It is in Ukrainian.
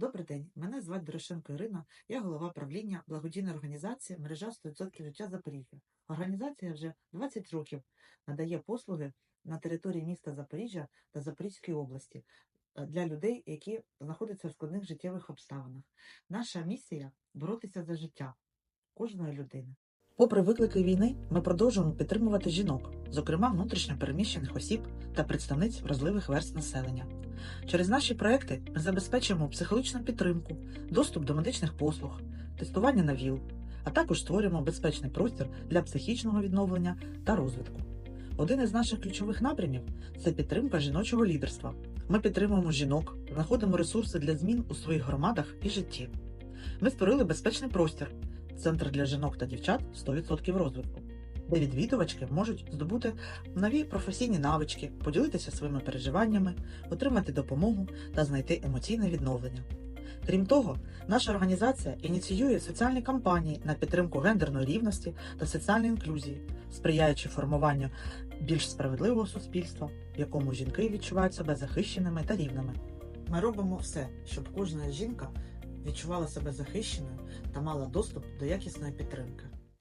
Добрий день, мене звати Дорошенко Ірина, я голова правління благодійної організації Мережа 100% життя Запоріжжя. Організація вже 20 років надає послуги на території міста Запоріжжя та Запорізької області е, для людей, які знаходяться в складних життєвих обставинах. Наша місія боротися за життя кожної людини. Попри виклики війни, ми продовжуємо підтримувати жінок, зокрема внутрішньо переміщених осіб та представниць вразливих верст населення. Через наші проекти ми забезпечуємо психологічну підтримку, доступ до медичних послуг, тестування на ВІЛ, а також створюємо безпечний простір для психічного відновлення та розвитку. Один із наших ключових напрямів це підтримка жіночого лідерства. Ми підтримуємо жінок, знаходимо ресурси для змін у своїх громадах і житті. Ми створили безпечний простір, центр для жінок та дівчат 100% розвитку, де відвідувачки можуть здобути нові професійні навички, поділитися своїми переживаннями, отримати допомогу та знайти емоційне відновлення. Крім того, наша організація ініціює соціальні кампанії на підтримку гендерної рівності та соціальної інклюзії, сприяючи формуванню більш справедливого суспільства, в якому жінки відчувають себе захищеними та рівними. Ми робимо все, щоб кожна жінка відчувала себе захищеною та мала доступ до якісної підтримки.